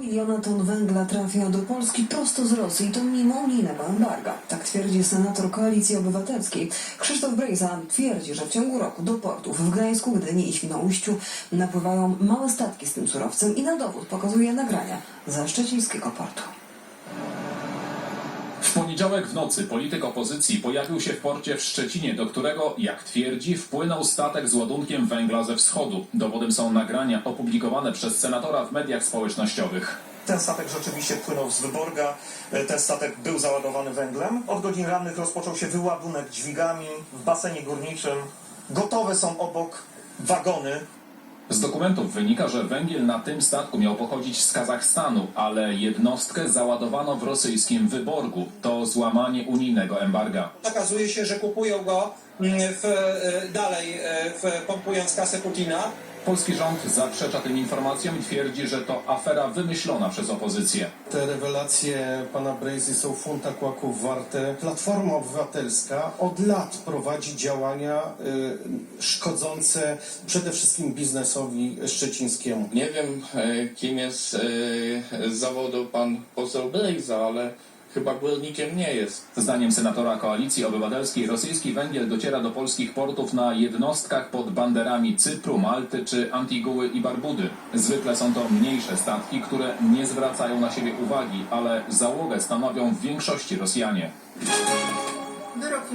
Miliona ton węgla trafia do Polski prosto z Rosji, to mimo unijnego embarga. Tak twierdzi senator Koalicji Obywatelskiej. Krzysztof Brejza twierdzi, że w ciągu roku do portów w Gdańsku, Gdyni i Świnoujściu napływają małe statki z tym surowcem i na dowód pokazuje nagrania ze szczecińskiego portu. W poniedziałek w nocy polityk opozycji pojawił się w porcie w Szczecinie, do którego, jak twierdzi, wpłynął statek z ładunkiem węgla ze wschodu. Dowodem są nagrania opublikowane przez senatora w mediach społecznościowych. Ten statek rzeczywiście płynął z Wyborga. Ten statek był załadowany węglem. Od godzin rannych rozpoczął się wyładunek dźwigami w basenie górniczym. Gotowe są obok wagony. Z dokumentów wynika, że węgiel na tym statku miał pochodzić z Kazachstanu, ale jednostkę załadowano w rosyjskim Wyborgu. To złamanie unijnego embarga. Okazuje się, że kupują go mm, w, e, dalej, e, w, pompując kasę Putina. Polski rząd zaprzecza tym informacjom i twierdzi, że to afera wymyślona przez opozycję. Te rewelacje pana Brejzy są funta kłaków warte. Platforma Obywatelska od lat prowadzi działania y, szkodzące przede wszystkim biznesowi szczecińskiemu. Nie wiem, e, kim jest e, z zawodu pan poseł Brejza, ale chyba górnikiem nie jest. Zdaniem senatora Koalicji Obywatelskiej rosyjski węgiel dociera do polskich portów na jednostkach pod banderami Cypru, Malty czy Antiguły i Barbudy. Zwykle są to mniejsze statki, które nie zwracają na siebie uwagi, ale załogę stanowią w większości Rosjanie. Wyrok